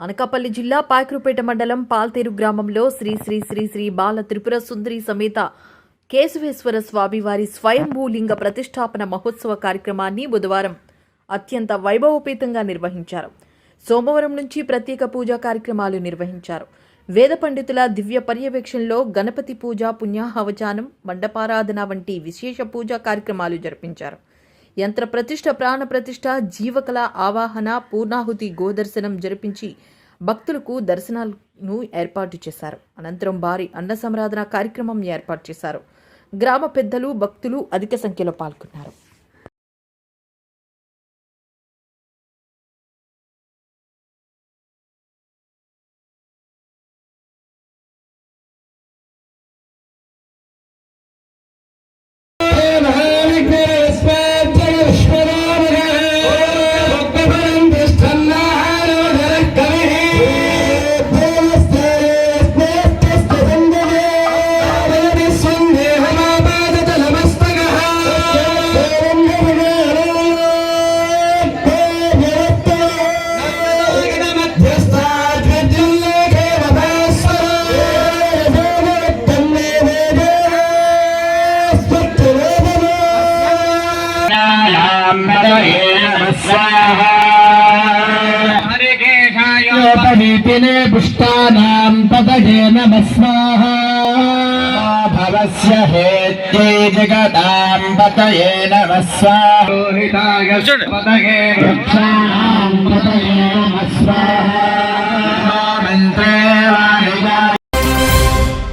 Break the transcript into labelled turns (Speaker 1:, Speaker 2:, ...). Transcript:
Speaker 1: అనకాపల్లి జిల్లా పాయకురుపేట మండలం పాల్తేరు గ్రామంలో శ్రీ శ్రీ శ్రీ శ్రీ బాల త్రిపుర సుందరి సమేత కేశవేశ్వర స్వామి వారి స్వయంభూలింగ ప్రతిష్టాపన మహోత్సవ కార్యక్రమాన్ని బుధవారం అత్యంత వైభవోపేతంగా నిర్వహించారు. సోమవారం నుంచి ప్రత్యేక పూజా కార్యక్రమాలు నిర్వహించారు. వేద పండితుల దివ్య పర్యవేక్షణలో గణపతి పూజ పుణ్యాహవచానం మండపారాధన వంటి విశేష పూజా కార్యక్రమాలు జరిపించారు. యంత్ర ప్రతిష్ట ప్రాణ జీవకళ ఆవాహన పూర్ణాహుతి గోదర్శనం జరిపించి భక్తులకు దర్శనాలను ఏర్పాటు చేశారు. అనంతరం భారీ అన్న సంరాధన కార్యక్రమం ఏర్పాటు చేశారు. గ్రామ పెద్దలు భక్తులు అధిక సంఖ్యలో పాల్గొన్నారు. ोपवीतिने
Speaker 2: पुष्टानां पतये नमः स्वाहा भवस्य हेत्यै जगतां पतये नमः स्वाहा रोहिताय पतये